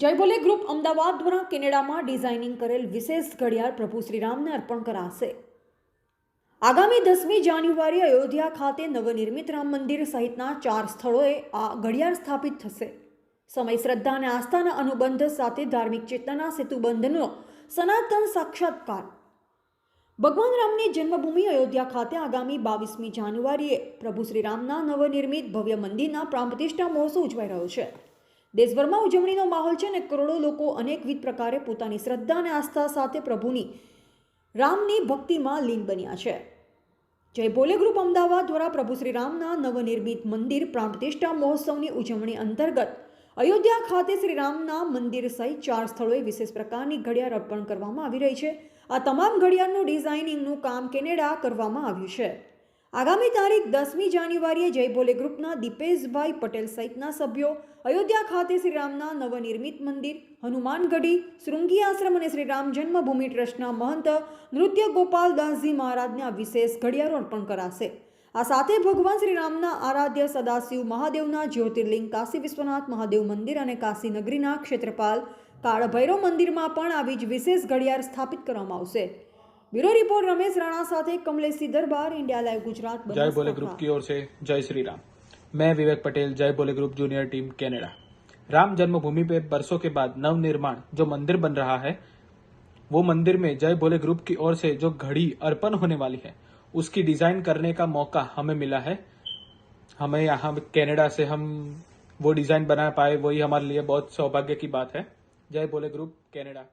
જય બોલે ગ્રુપ અમદાવાદ દ્વારા કેનેડામાં ડિઝાઇનિંગ કરેલ વિશેષ ઘડિયાળ પ્રભુ શ્રીરામને અર્પણ કરાશે. આગામી દસમી જાન્યુઆરી અયોધ્યા ખાતે નવનિર્મિત રામ મંદિર સહિતના ચાર સ્થળોએ આ ઘડિયાળ સ્થાપિત થશે. સમય, શ્રદ્ધા અને આસ્થાના અનુબંધ સાથે ધાર્મિક ચેતનાના સેતુબંધનો સનાતન સાક્ષાત્કાર. ભગવાન રામની જન્મભૂમિ અયોધ્યા ખાતે આગામી બાવીસમી જાન્યુઆરીએ પ્રભુ શ્રીરામના નવનિર્મિત ભવ્ય મંદિરના પ્રાણ પ્રતિષ્ઠા મહોત્સવ ઉજવાઈ રહ્યો છે. દેશભરમાં ઉજવણીનો માહોલ છે અને કરોડો લોકો અનેકવિધ પ્રકારે પોતાની શ્રદ્ધા અને આસ્થા સાથે પ્રભુની રામની ભક્તિમાં લીન બન્યા છે. જય ભોલે ગ્રુપ અમદાવાદ દ્વારા પ્રભુ શ્રી રામના નવનિર્મિત મંદિર પ્રાણ મહોત્સવની ઉજવણી અંતર્ગત અયોધ્યા ખાતે શ્રી રામના મંદિર સહિત ચાર સ્થળોએ વિશેષ પ્રકારની ઘડિયાળ અર્પણ કરવામાં આવી રહી છે. આ તમામ ઘડિયાળનું ડિઝાઇનિંગનું કામ કેનેડા કરવામાં આવ્યું છે. આગામી તારીખ દસમી જાન્યુઆરીએ જય ભોલે ગ્રુપના દીપેશભાઈ પટેલ સહિતના સભ્યો, અયોધ્યા ખાતે શ્રીરામના નવનિર્મિત મંદિર હનુમાનગઢી શૃંગી આશ્રમ અને શ્રી રામ જન્મભૂમિ ટ્રસ્ટના મહંત નૃત્ય ગોપાલદાસજી મહારાજને આ વિશેષ ઘડિયાળો અર્પણ કરાશે. આ સાથે ભગવાન શ્રીરામના આરાધ્ય સદાશિવ મહાદેવના જ્યોતિર્લિંગ, કાશી વિશ્વનાથ મહાદેવ મંદિર અને કાશી નગરીના ક્ષેત્રપાલ કાળભૈરવ મંદિરમાં પણ આવી જ વિશેષ ઘડિયાળ સ્થાપિત કરવામાં આવશે. બ્યુરો રિપોર્ટ રમેશ રાણા સાથે કમલેશી દરબાર इंडिया लाइव गुजरात जय बोले बनासकांठा। ग्रुप की ओर से जय श्री राम मैं विवेक पटेल जय बोले group junior team Canada Ram Janmabhoomi पे बरसों के बाद नव निर्माण जो मंदिर बन रहा है वो मंदिर में जय भोले ग्रुप की ओर से जो घड़ी अर्पण होने वाली है उसकी डिजाइन करने का मौका हमें मिला है हमें यहाँ कनाडा से हम वो डिजाइन बना पाए वही हमारे लिए बहुत सौभाग्य की बात है जय भोले ग्रुप कनाडा